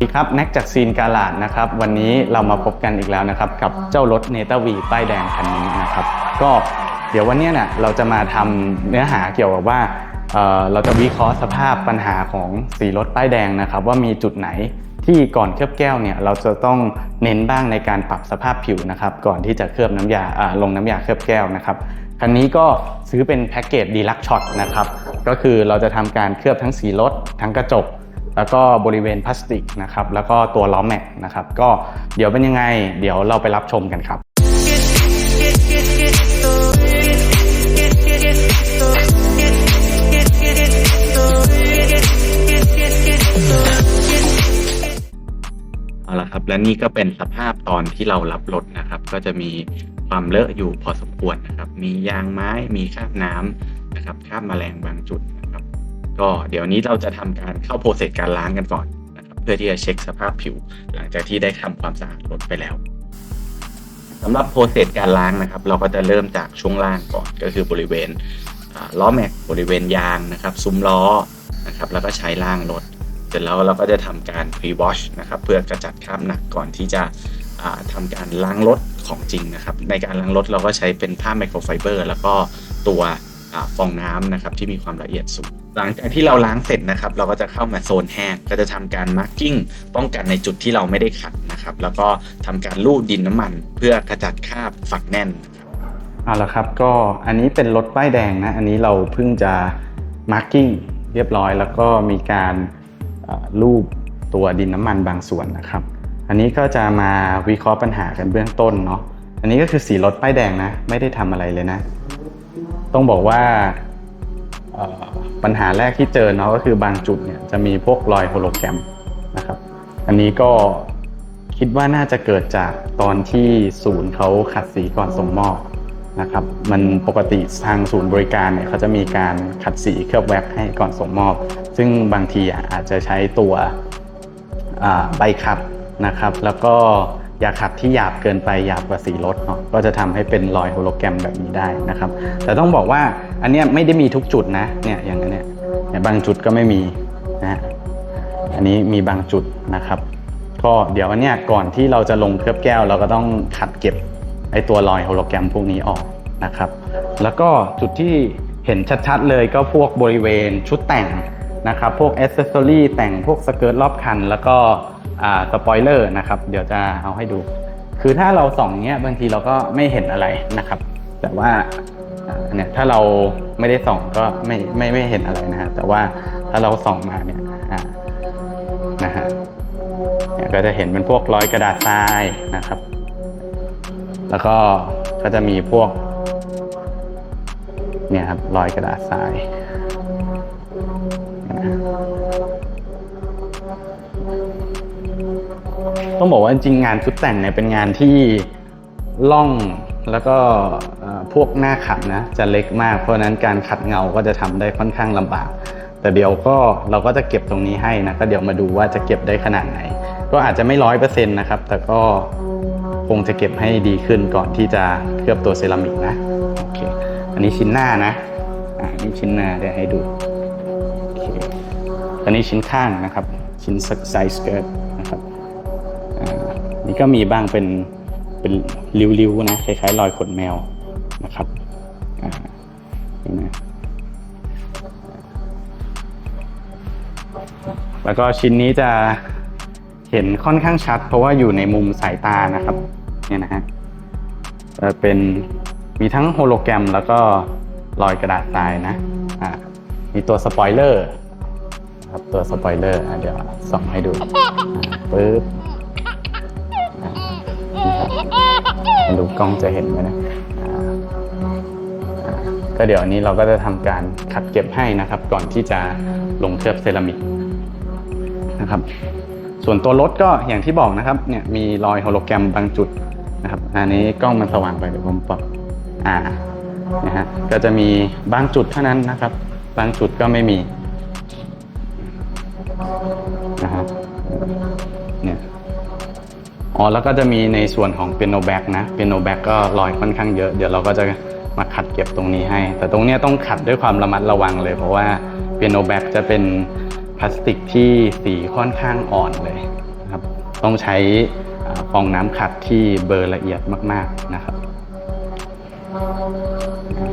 สวัสดีครับแน็กจากซีนกาลาดนะครับวันนี้เรามาพบกันอีกแล้วนะครับกับเจ้ารถเนต้าวีป้ายแดงคันนี้นะครับก็เดี๋ยววันเนี้ยเนี่ยเราจะมาทำเนื้อหาเกี่ยวกับว่าเอ่อเราจะวิเคราะห์สภาพปัญหาของสีรถป้ายแดงนะครับว่ามีจุดไหนที่ก่อนเคลือบแก้วเนี่ยเราจะต้องเน้นบ้างในการปรับสภาพผิวนะครับก่อนที่จะเคลือบน้ำยาอ่าลงน้ำยาเคลือบแก้วนะครับคันนี้ก็ซื้อเป็นแพ็กเกจดีลักช็อตนะครับก็คือเราจะทำการเคลือบทั้งสีรถทั้งกระจก แล้วก็บริเวณพลาสติกนะครับแล้วก็ตัวล้อแม็กนะครับก็เดี๋ยวเป็นยังไง เดี๋ยวเราไปรับชมกันครับเอาละครับและนี่ก็เป็นสภาพตอนที่เรารับรถนะครับ ก็จะมีความเลอะอยู่พอสมควรนะครับ มียางไม้มีคราบน้ำนะครับคราบแมลงบางจุด ก็เดี๋ยวนี้เราจะทำการเข้าโปรเซสการล้างกันก่อนนะครับเพื่อที่จะเช็คสภาพผิว หลังจากที่ได้ทำความสะอาดรถไปแล้วสำหรับโปรเซสการล้างนะครับ เราก็จะเริ่มจากช่วงล่างก่อนก็คือบริเวณล้อแม็กบริเวณยางนะครับ ซุ้มล้อนะครับแล้วก็ใช้ล่างรถเสร็จแล้วเราก็จะทำการ pre wash นะครับเพื่อกระจัดคราบหนักก่อนที่จะทำาการล้างรถของจริงนะครับ ในการล้างรถเราก็ใช้เป็นผ้าไมโครไฟเบอร์แล้วก็ตัว ฟองน้ำนะครับที่มีความละเอียดสูง หลังจากที่เราล้างเสร็จนะครับ เราก็จะเข้ามาโซนแห้งก็จะทำการมาร์กิ้งป้องกันในจุดที่เราไม่ได้ขัดนะครับ แล้วก็ทำการลูบดินน้ำมัน เพื่อกระจัดคราบฝังแน่นเอาละครับก็อันนี้เป็นรถป้ายแดงนะ อันนี้เราเพิ่งจะมาร์กิ้งเรียบร้อย แล้วก็มีการเอ่อรูปตัวดินน้ำมันบางส่วนนะครับ อันนี้ก็จะมาวิเคราะห์ปัญหากันเบื้องต้นเนาะอันนี้ก็คือสีรถป้ายแดงนะ ไม่ได้ทำอะไรเลยนะ ต้องบอกว่าปัญหาแรกที่เจอเนาะก็คือบางจุดเนี่ยจะมีพวกรอยโฮโลแกรมนะครับ อันนี้ก็คิดว่าน่าจะเกิดจากตอนที่ศูนย์เขาขัดสีก่อนส่งมอบนะครับ มันปกติทางศูนย์บริการเนี่ยเขาจะมีการขัดสีเคลือบแว็กให้ก่อนส่งมอบ ซึ่งบางทีอาจจะใช้ตัวใบขัดนะครับ แล้วก็ อย่าขัดที่หยาบเกินไปหยาบกว่าสีรถเนาะก็จะทำให้เป็นรอยโฮโลแกรมแบบนี้ได้นะครับ แต่ต้องบอกว่าอันเนี้ยไม่ได้มีทุกจุดนะเนี่ยอย่างนั้นเนี่ยเนี่ยบางจุดก็ไม่มีนะอันนี้มีบางจุดนะครับ ก็เดี๋ยวอันเนี้ยก่อนที่เราจะลงเคลือบแก้ว เราก็ต้องขัดเก็บไอตัวรอยโฮโลแกรมพวกนี้ออกนะครับ แล้วก็จุดที่เห็นชัดๆเลยก็พวกบริเวณชุดแต่ง นะครับพวกอ c เซสซอรี่แต่งพวกสเกิร์ตรอบคัน แล้วก็สปอยเลอร์นะครับ เดี๋ยวจะเอาให้ดู คือถ้าเราส่องเนี้ยบางทีเราก็ไม่เห็นอะไรนะครับ แต่ว่าเนี่ยถ้าเราไม่ได้ส่องก็ไม่ไม่ไม่เห็นอะไรนะฮะแต่ว่าถ้าเราส่องมาเนี่ยนะฮะเนี่ยก็จะเห็นเป็นพวกรอยกระดาษทรายนะครับ แล้วก็ก็จะมีพวกเนี่ยครับรอยกระดาษทราย ต้องบอกว่าจริงงานชุดแต่งเนี่ยเป็นงานที่ล่องแล้วก็พวกหน้าขัดนะจะเล็กมาก เพราะนั้นการขัดเงาก็จะทำได้ค่อนข้างลำบาก แต่เดี๋ยวก็เราก็จะเก็บตรงนี้ให้นะก็เดี๋ยวมาดูว่าจะเก็บได้ขนาดไหน ก็อาจจะไม่ร้อยเปอร์เซ็นต์นะครับ แต่ก็คงจะเก็บให้ดีขึ้นก่อนที่จะเคลือบตัวเซรามิกนะโอเคอันนี้ชิ้นหน้านะอ่าอันนี่ชิ้นหน้าเดี๋ยวให้ดู โอเคอันนี้ชิ้นข้างนะครับ ชิ้นไซส์สเกิร์ตนะครับนี่ก็มีบ้างเป็นเป็นริ้วๆนะคล้ายๆรอยขนแมวนะครับนี่นะแล้วก็ชิ้นนี้จะเห็นค่อนข้างชัด เพราะว่าอยู่ในมุมสายตานะครับเนี่ยนะฮะจะเป็นมีทั้งโฮโลแกรมแล้วก็รอยกระดาษทรายนะอ่า มีตัวสปอยเลอร์ครับตัวสปอยเลอร์เดี๋ยวส่องให้ดูปึ๊บอ่านี่ครับไม่รู้กล้องจะเห็นไหมนะก็เดี๋ยวอันนี้เราก็จะทำการขัดเก็บให้นะครับ ก่อนที่จะลงเคลือบเซรามิกนะครับ ส่วนตัวรถก็อย่างที่บอกนะครับ เนี่ยมีรอยโฮโลแกรมบางจุดนะครับ อันนี้กล้องมันสว่างไปเดี๋ยวผมปรับอ่านะฮะก็จะมีบางจุดเท่านั้นนะครับ บางจุดก็ไม่มีนะฮะเนี่ยอ๋อแล้วก็จะมีในส่วนของเปียโนแบ็กนะเปียโนแบ็กก็รอยค่อนข้างเยอะเดี๋ยวเราก็จะมาขัดเก็บตรงนี้ให้ แต่ตรงเนี้ยต้องขัดด้วยความระมัดระวังเลย เพราะว่าเปียโนแบ็กจะเป็นพลาสติกที่สีค่อนข้างอ่อนเลยครับต้องใช้ฟองน้ำขัดที่เบอร์ละเอียดมาก ๆนะครับ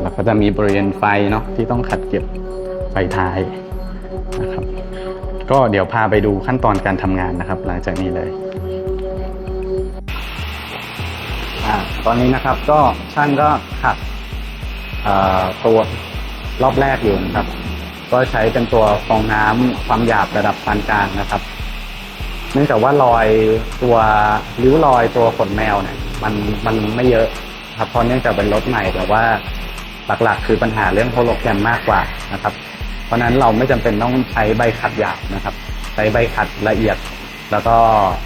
แล้วก็จะมีบริเวณไฟเนาะที่ต้องขัดเก็บ ไฟท้ายนะครับ ก็เดี๋ยวพาไปดูขั้นตอนการทำงานนะครับ หลังจากนี้เลยอตอนนี้นะครับก็ช่างก็ขัดตัวรอบแรกอยู่นะครับ ก็ใช้เป็นตัวฟองน้ำความหยาบระดับปานกลางนะครับ เนื่องจากว่ารอยตัวริ้วรอยตัวขนแมวเนี่ยมันมันไม่เยอะครับเพราะเนื่องจากเป็นรถใหม่แต่ว่าหลักๆ คือปัญหาเรื่องโฮโลแกรมมากกว่านะครับ เพราะนั้นเราไม่จำเป็นต้องใช้ใบขัดหยาบนะครับ ใช้ใบขัดละเอียด แล้วก็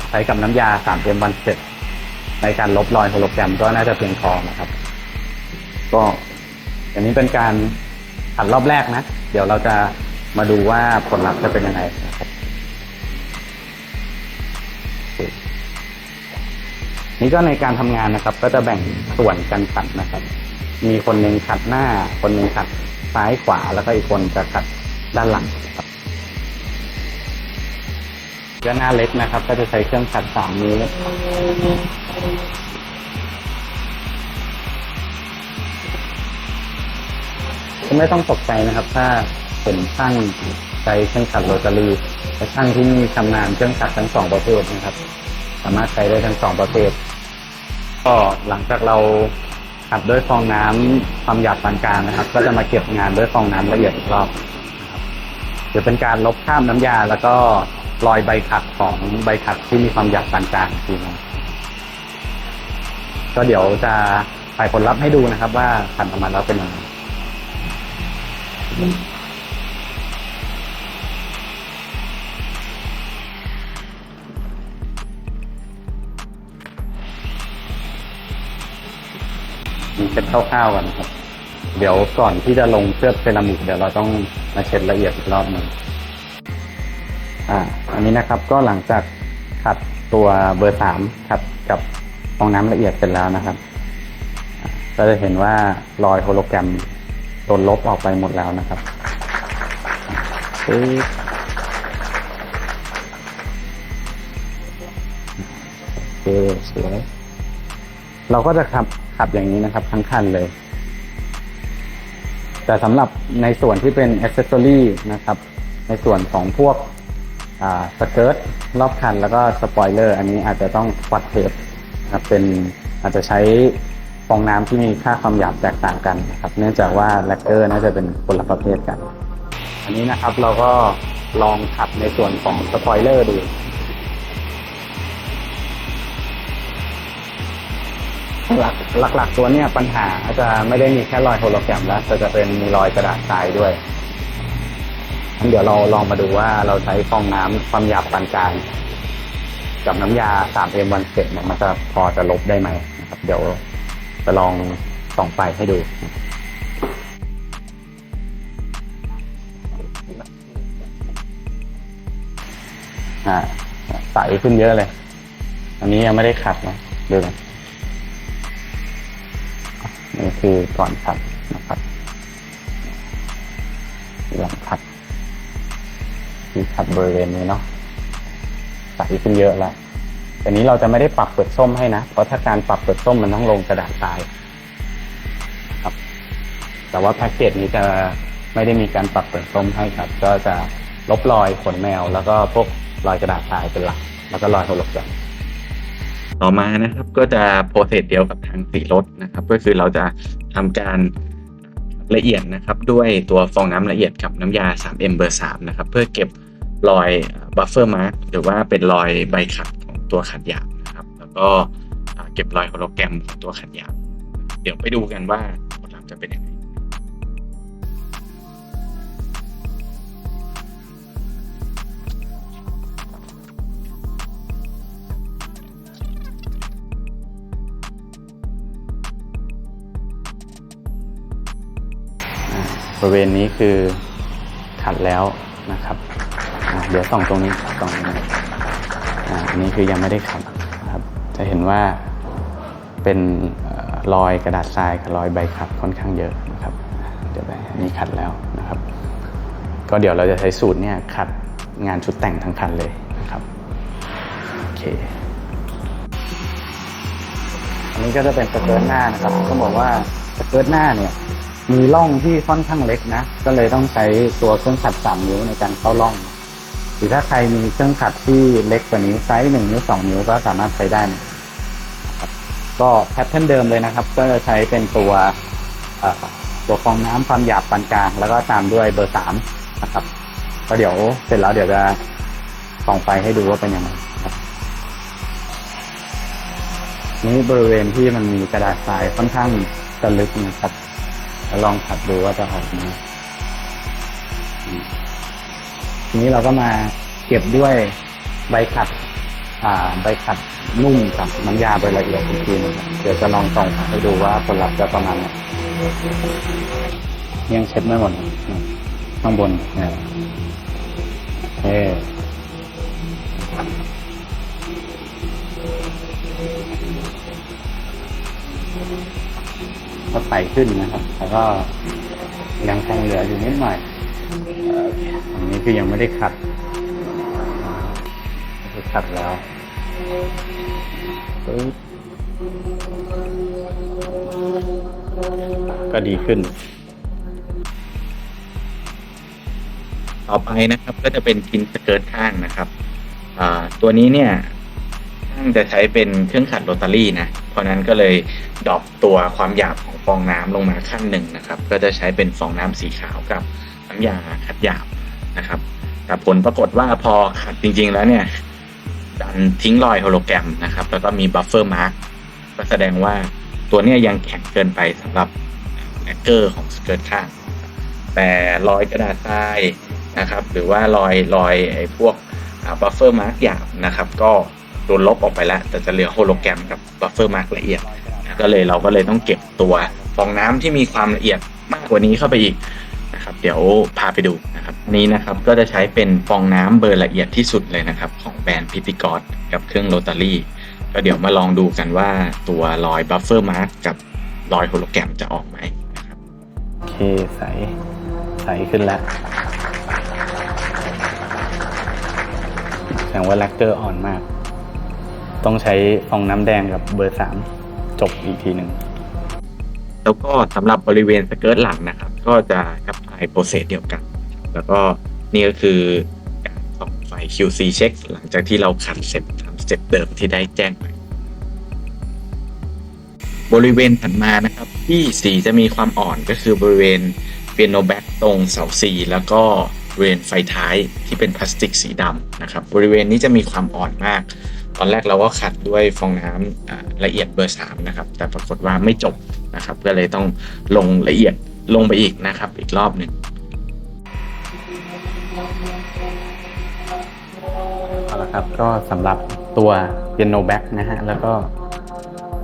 ใช้กับน้ำยา 3M วันเสร็จในการลบรอยโฮโลแกรมก็น่าจะเพียงพอนะครับ ก็อันนี้เป็นการขัดรอบแรกนะ เดี๋ยวเราจะมาดูว่าผลลัพธ์จะเป็นยังไงนะครับนี่ก็ในการทำงานนะครับ ก็จะแบ่งส่วนกันขัดนะครับ มีคนหนึ่งขัดหน้า คนหนึ่งขัด ซ้ายขวาแล้วก็อีกคนจะขัดด้านหลังครับก็หน้าเล็กนะครับ ก็จะใช้เครื่องขัดสามนิ้วไม่ต้องตกใจนะครับ ถ้าเห็นช่างใช้เครื่องขัดโรตารีและช่างที่มีชำนาญเครื่องขัดทั้งสองประเภทนะครับ สามารถใช้ได้ทั้งสองประเภทก็หลังจากเรา ขัดด้วยฟองน้ำความหยาบปานกลางนะครับ ก็จะมาเก็บงานด้วยฟองน้ำละเอียดอีกรอบนะครับเดี๋ยวเป็นการลบคราบน้ำยา แล้วก็รอยใบขัดของใบขัดที่มีความหยาบปานกลางอีกทีนึงก็เดี๋ยวจะใส่ผลลัพธ์ให้ดูนะครับ ว่าขัดออกมาแล้วเป็นยังไง มีเช็ดคร่าวๆกันครับ เดี๋ยวก่อนที่จะลงเคลือบเซรามิกเดี๋ยวเราต้องมาเช็ดละเอียดอีกรอบหนึ่งอ่า อันนี้นะครับก็หลังจากขัดตัวเบอร์สามขัดกับฟองน้ำละเอียดเสร็จแล้วนะครับอ่าก็จะเห็นว่ารอยโฮโลแกรมโดนลบออกไปหมดแล้วนะครับโอเคสวยเราก็จะขับ ขับอย่างนี้นะครับ ทั้งคันเลย แต่สำหรับในส่วนที่เป็นอ c เซสซอรี่นะครับ ในส่วนของพวกสเกิร์ตรอบคันแล้วก็สปอยเลอร์อันนี้อาจจะต้องวัดเทปนะครับเป็นอาจจะใช้ฟองน้ำที่มีค่าความหยาบแตกต่างกันนะครับ เนื่องจากว่าแลกเกอร์น่าจะเป็นคนละประเภทกัน อันนี้นะครับเราก็ลองขับในส่วนของสปอยเลอร์ดู หลักหลักๆตัวเนี้ยปัญหาจะไม่ได้มีแค่รอยโฮโลแกรมแล้วแต่จะเป็นมีรอยกระดาษทรายด้วยงั้นเดี๋ยวเราลองมาดูว่าเราใช้ฟองน้ำความหยาบปานกลางกับน้ำยา 3M วันเสร็จเนี่ยมันจะพอจะลบได้ไหมนะครับ เดี๋ยวจะลองส่องไฟให้ดู อ่าใสขึ้นเยอะเลย อันนี้ยังไม่ได้ขัดนะดูกัน นี่คือก่อนขัดนะครับหลังขัดที่ขัดบริเวณนี้เนาะใสขึ้นเยอะแล้วแต่นี้เราจะไม่ได้ปรับเปลือกส้มให้นะ เพราะถ้าการปรับเปลือกส้มมันต้องลงกระดาษทรายครับ แต่ว่าแพ็กเกจนี้จะไม่ได้มีการปรับเปลือกส้มให้ครับ ก็จะลบรอยขนแมว แล้วก็พวกรอยกระดาษทรายเป็นหลัก แล้วก็รอยโฮโลแกรม ต่อมานะครับก็จะโปรเซสเดียวกับทางสีรถนะครับ ก็คือเราจะทำการละเอียดนะครับ ด้วยตัวฟองน้ำละเอียดกับน้ำยา 3M เบอร์3นะครับ เพื่อเก็บรอยบัฟเฟอร์มาร์กหรือว่าเป็นรอยใบขัดของตัวขัดหยาบนะครับ แล้วก็เก็บรอยโฮโลแกรมของตัวขัดหยาบเดี๋ยวไปดูกันว่าผลลัพธ์จะเป็นยังไง บริเวณนี้คือขัดแล้วนะครับ เดี๋ยวส่องตรงนี้ส่องตรงนี้อันนี้คือยังไม่ได้ขัดนะครับ จะเห็นว่าเป็นรอยกระดาษทรายกับรอยใบขัดค่อนข้างเยอะนะครับ เดี๋ยวไปนนี้ขัดแล้วนะครับ ก็เดี๋ยวเราจะใช้สูตรเนี่ยขัดงานชุดแต่งทั้งคันเลยนะครับโอเคอันนี้ก็จะเป็นสเกิร์ตหน้านะครับต้องบอกว่าสเกิร์ตหน้าเนี่ย มีร่องที่ค่อนข้างเล็กนะ ก็เลยต้องใช้ตัวเครื่องขัดสามนิ้วในการเข้าร่อง หรือถ้าใครมีเครื่องขัดที่เล็กกว่านี้ไซส์หนึ่งนิ้วสองนิ้วก็สามารถใช้ได้ก็แพทเทิร์นเดิมเลยนะครับ ก็จะใช้เป็นตัวตัวฟองน้ำความหยาบปานกลางแล้วก็ตามด้วยเบอร์สามนะครับก็เดี๋ยวเสร็จแล้วเดี๋ยวจะส่องไฟให้ดูว่าเป็นยังไงครับนี่บริเวณที่มันมีกระดาษทรายค่อนข้างจะลึกนะครับ แล้วลองขัดดูว่าจะออกไหมทีนี้เราก็มาเก็บด้วยใบขัด อ่า ใบขัดนุ่มกับน้ำยาใบละเอียดอีกทีนึงเดี๋ยวจะลองส่องให้ดูว่าผลลัพธ์จะประมาณไหนยังเช็ดไม่หมดข้างบนเนี่ยเอ ก็ไต่ขึ้นนะครับแล้วก็ยังคงเหลืออยู่นิดหน่อยอันนี้คือยังไม่ได้ขัดคือขัดแล้วก็ดีขึ้น ต่อไปนะครับก็จะเป็นกินสเกิร์ตข้างนะครับตัวนี้เนี่ยข้างจะใช้เป็นเครื่องขัดโรตารี่นะ เพราะนั้นก็เลยดรอปตัวความหยาบของ ฟองน้ำลงมาขั้นหนึ่งนะครับ ก็จะใช้เป็นฟองน้ำสีขาวกับน้ำยาขัดหยาบนะครับ แต่ผลปรากฏว่าพอขัดจริง ๆ แล้วเนี่ยดันทิ้งรอยโฮโลแกรมนะครับ แล้วก็มีบัฟเฟอร์มาร์กก็แสดงว่าตัวเนี้ยยังแข็งเกินไปสำหรับแอกเกอร์ของสเกิร์ตข้าง แต่รอยกระดาษทรายนะครับ หรือว่ารอยรอยไอ้พวกบัฟเฟอร์มาร์กหยาบนะครับ ก็โดนลบออกไปแล้ว แต่จะเหลือโฮโลแกรมกับบัฟเฟอร์มาร์กละเอียด ก็เลยเราก็เลยต้องเก็บตัวฟองน้ำที่มีความละเอียดมากกว่านี้เข้าไปอีกนะครับ เดี๋ยวพาไปดูนะครับนี้นะครับก็จะใช้เป็นฟองน้ำเบอร์ละเอียดที่สุดเลยนะครับ ของแบรนด์พิติกอสกับเครื่องโรตารี่ก็เดี๋ยวมาลองดูกันว่าตัวรอยบัฟเฟอร์มาร์กกับรอยโฮโลแกรมจะออกไหมโอเคใสใสขึ้นแล้วแสดงว่าแลกเกอร์อ่อนมาก ต้องใช้ฟองน้ำแดงกับเบอร์สาม จบอีกทีหนึ่งแล้วก็สำหรับบริเวณสเกิร์ตหลังนะครับ ก็จะแอพพลายโปรเซสเดียวกัน แล้วก็นี่ก็คือการส่องไฟ QC เช็คหลังจากที่เราขัดเสร็จตามสเต็ปเดิมที่ได้แจ้งไปบริเวณถัดมานะครับ ที่สีจะมีความอ่อนก็คือบริเวณเปียโนแบ็กตรงเสาสีแล้วก็บริเวณไฟท้ายที่เป็นพลาสติกสีดำนะครับ บริเวณนี้จะมีความอ่อนมาก ตอนแรกเราก็ขัดด้วยฟองน้ำอ่าละเอียดเบอร์3นะครับ แต่ปรากฏว่าไม่จบนะครับ ก็เลยต้องลงละเอียดลงไปอีกนะครับ อีกรอบหนึ่งเอาละครับก็สำหรับตัวเปียโนแบ็กนะฮะ แล้วก็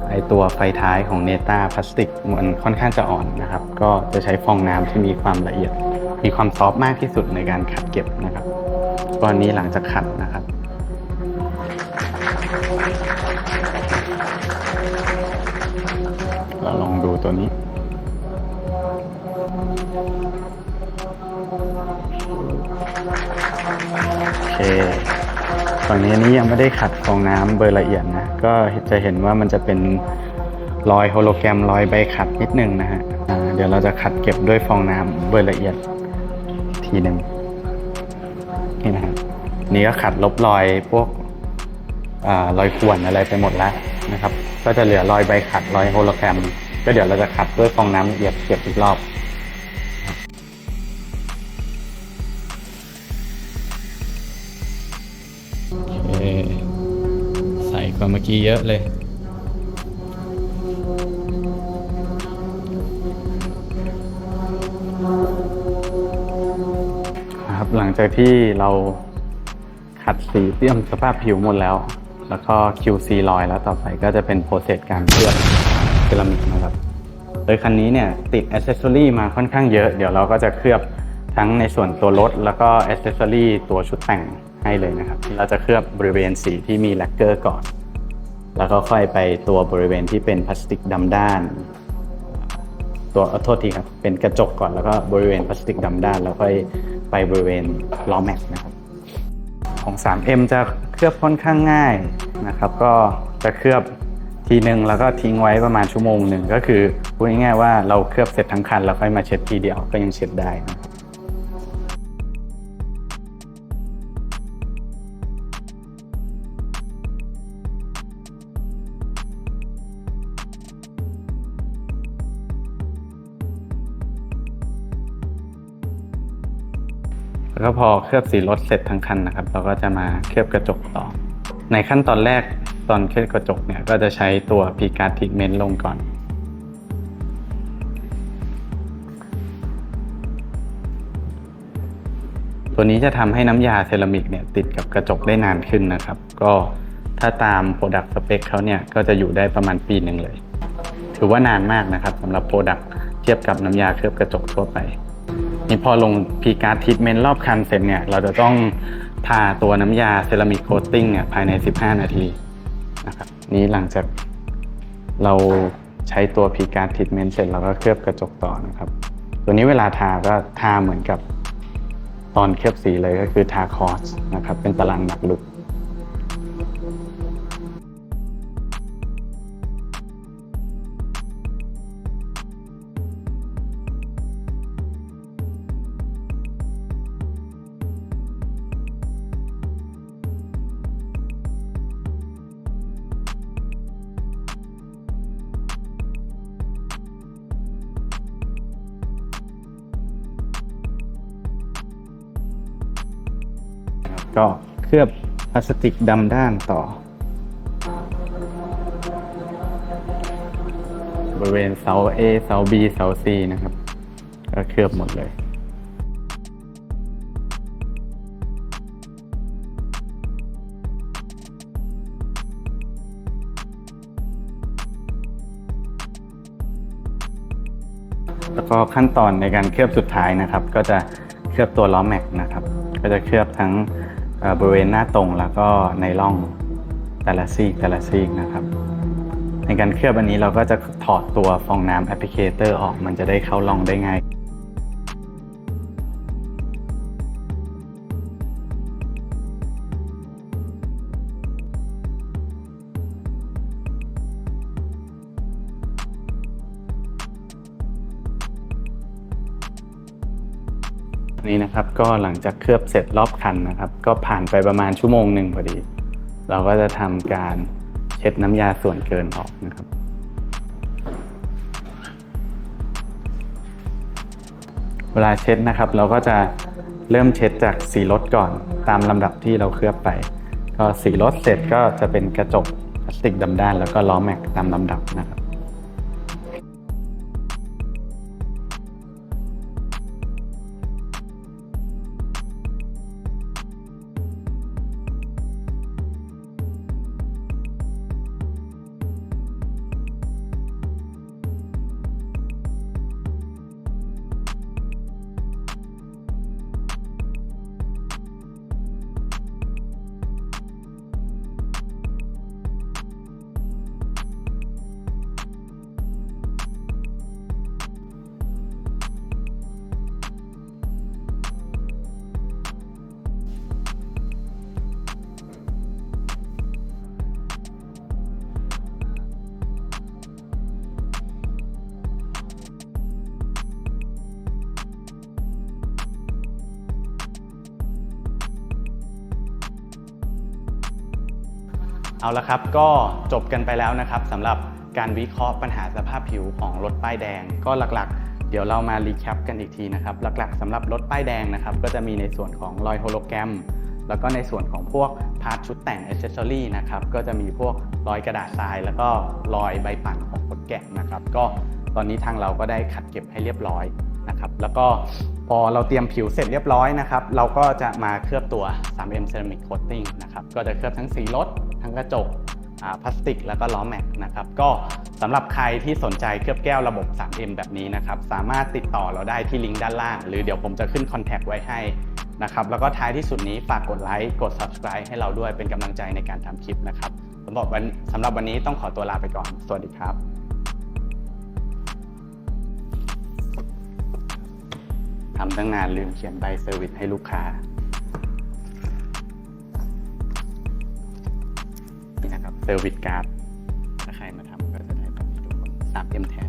ไอตัวไฟท้ายของเนต้าพลาสติกมันค่อนข้างจะอ่อนนะครับ ก็จะใช้ฟองน้ำที่มีความละเอียด มีความซอฟต์มากที่สุดในการขัดเก็บนะครับก็อันนี้หลังจากขัดนะครับ ตัวนี้ โอเคฝั่งนี้นี้ยังไม่ได้ขัดฟองน้ำเบอร์ละเอียดนะ ก็จะเห็นว่ามันจะเป็นรอยโฮโลแกรมรอยใบขัดนิดนึงนะฮะเดี๋ยวเราจะขัดเก็บด้วยฟองน้ำเบอร์ละเอียดทีหนึ่งนี่นะฮะนี่ก็ขัดลบรอยพวกอรอยข่วนอะไรไปหมดแล้วนะครับ ก็จะเหลือรอยใบขัดรอยโฮโลแกรม ก็เดี๋ยวเราจะขัดด้วยฟองน้ำละเอียดเก็บอีกรอบโอเคใส่กว่าเมื่อกี้เยอะเลยครับหลังจากที่เราขัดสีเตรียมสภาพผิวหมดแล้ว แล้วก็ QC ลอยแล้วต่อไปก็จะเป็นโปรเซสการเคลือบ เซรามิกนะครับ โดยคันนี้เนี่ยติดอ c เซสซอรี่มาค่อนข้างเยอะ เดี๋ยวเราก็จะเคลือบทั้งในส่วนตัวรถ แล้วก็อ c เซสซอรี่ตัวชุดแต่งให้เลยนะครับ เราจะเคลือบบริเวณสีที่มีแลกเกอร์ก่อน แล้วก็ค่อยไปตัวบริเวณที่เป็นพลาสติกดำด้าน ตัวเออโทษทีครับ เป็นกระจกก่อนแล้วก็บริเวณพลาสติกดำด้าน แล้วค่อยไปบริเวณล้อแม็กนะครับของ 3M จะเคลือบค่อนข้างง่ายนะครับ ก็จะเคลือบ ทีหนึ่งแล้วก็ทิ้งไว้ประมาณชั่วโมงหนึ่งก็คือพูดง่ายๆว่าเราเคลือบเสร็จทั้งคันแล้วค่อยมาเช็ดทีเดียวก็ยังเช็ดได้นะแล้วก็พอเคลือบสีรถเสร็จทั้งคันนะครับ เราก็จะมาเคลือบกระจกต่อ ในขั้นตอนแรกตอนเคลือบกระจกเนี่ยก็จะใช้ตัวพีการ์ทิกเมนต์ลงก่อนตัวนี้จะทำให้น้ำยาเซรามิกเนี่ยติดกับกระจกได้นานขึ้นนะครับ ก็ถ้าตาม Product Spec เขาเนี่ยก็จะอยู่ได้ประมาณปีหนึ่งเลย ถือว่านานมากนะครับสำหรับ Product เทียบกับน้ำยาเคลือบกระจกทั่วไป นี่พอลงพีการ์ดทิทเมนต์รอบคันเสร็จเนี่ยเราจะต้อง ทาตัวน้ำยาเซรามิกโคตติ้งเนี่ยภายใน 15 นาทีนะครับนี้หลังจากเราใช้ตัวพีการทิทเมนต์เสร็จเราก็เคลือบกระจกต่อนะครับ ตัวนี้เวลาทาก็ทาเหมือนกับตอนเคลือบสีเลยก็คือทาคอร์สนะครับเป็นตารางหนักลุก ก็เคลือบพลาสติกดำด้านต่อ บริเวณเสา A เสา B เสา C นะครับ ก็เคลือบหมดเลยแล้วก็ขั้นตอนในการเคลือบสุดท้ายนะครับ ก็จะเคลือบตัวล้อแม็กนะครับ ก็จะเคลือบทั้ง บริเวณหน้าตรงแล้วก็ในร่องแต่ละซีกแต่ละซีกนะครับ ในการเคลือบอันนี้เราก็จะถอดตัวฟองน้ำแอปพลิเคเตอร์ออกมันจะได้เข้าร่องได้ง่าย นี่นะครับก็หลังจากเคลือบเสร็จรอบคันนะครับ ก็ผ่านไปประมาณชั่วโมงหนึ่งพอดี เราก็จะทำการเช็ดน้ำยาส่วนเกินออกนะครับเวลาเช็ดนะครับ เราก็จะเริ่มเช็ดจากสีรถก่อนตามลำดับที่เราเคลือบไป ก็สีรถเสร็จก็จะเป็นกระจกพลาสติกดำด้าน แล้วก็ล้อแม็กตามลำดับนะครับ เอาละครับก็จบกันไปแล้วนะครับสำหรับการวิเคราะห์ปัญหาสภาพผิวของรถป้ายแดง ก็หลักๆ เดี๋ยวเรามารีแคปกันอีกทีนะครับหลักๆสำหรับรถป้ายแดงนะครับก็จะมีในส่วนของรอยโฮโลแกรม แล้วก็ในส่วนของพวกพาร์ทชุดแต่งอ c เซสซอรี่นะครับก็จะมีพวกรอยกระดาษทราย แล้วก็รอยใบปั่นของรถแกะนะครับ ก็ตอนนี้ทางเราก็ได้ขัดเก็บให้เรียบร้อยนะครับแล้วก็ พอเราเตรียมผิวเสร็จเรียบร้อยนะครับ เราก็จะมาเคลือบตัว 3M Ceramic Coating นะครับ ก็จะเคลือบทั้งสีรถ ทั้งกระจกพลาสติก แล้วก็ล้อแม็กนะครับ ก็สำหรับใครที่สนใจเคลือบแก้วระบบ 3M แบบนี้นะครับ สามารถติดต่อเราได้ที่ลิงก์ด้านล่าง หรือเดี๋ยวผมจะขึ้นคอนแทคไว้ให้นะครับ แล้วก็ท้ายที่สุดนี้ฝากกดไลค์ กด subscribe ให้เราด้วยเป็นกำลังใจในการทำคลิปนะครับสำหรับวันสำหรับวันนี้ต้องขอตัวลาไปก่อน สวัสดีครับ ทำตั้งนานลืมเขียนใบเซอร์วิสให้ลูกค้า นี่นะครับเซอร์วิสการ์ดถ้าใครมาทำก็จะได้แบบนี้ทุกคนสามเอ็มแท้